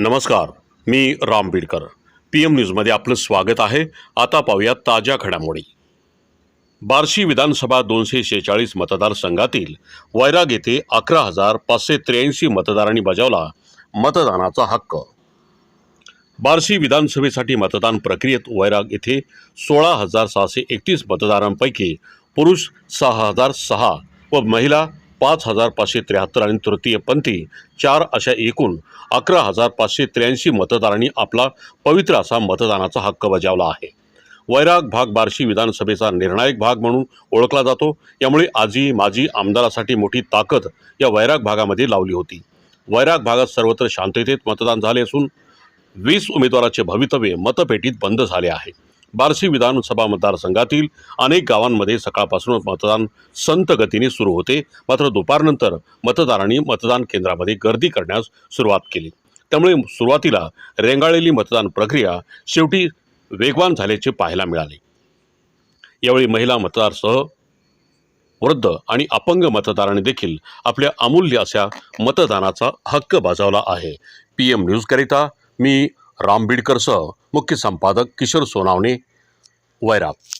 नमस्कार मी Ram Beedkar. P M न्यूजमध्ये आपलं स्वागत आहे. आता पाहूया ताज्या घडामोडी. बार्शी विधानसभा दोनशे शेहेचाळीस मतदारसंघातील वैराग येथे अकरा हजार पाचशे त्र्याऐंशी मतदारांनी बजावला मतदानाचा हक्क. बार्शी विधानसभेसाठी मतदान प्रक्रियेत वैराग येथे सोळा हजार सहाशे एकतीस मतदारांपैकी पुरुष सहा हजार सहा व महिला पाच हजार पाचशे त्र्याहत्तर आणि तृतीयपंथी चार अशा एकूण अकरा हजार पाचशे त्र्याऐंशी मतदारांनी आपला पवित्र असा मतदानाचा हक्क बजावला आहे. वैराग भाग बार्शी विधानसभेचा निर्णायक भाग म्हणून ओळखला जातो. यामुळे आजी माजी आमदारासाठी मोठी ताकद या वैराग भागामध्ये लावली होती. वैराग भागात सर्वत्र शांततेत मतदान झाले असून वीस उमेदवाराचे भवितव्य मतपेटीत बंद झाले आहे. बार्शी विधानसभा मतदारसंघातील अनेक गावांमध्ये सकाळपासूनच मतदान संत गतीने सुरू होते. मात्र दुपारनंतर मतदारांनी मतदान केंद्रामध्ये गर्दी करण्यास सुरुवात केली. त्यामुळे सुरुवातीला रेंगाळलेली मतदान प्रक्रिया शेवटी वेगवान झाल्याचे पाहायला मिळाले. यावेळी महिला मतदारसह वृद्ध आणि अपंग मतदारांनी देखील आपल्या अमूल्य अशा मतदानाचा हक्क बजावला आहे. पी एम न्यूजकरिता मी राम बीडकरसह मुख्य संपादक किशोर सोनावणे वैराग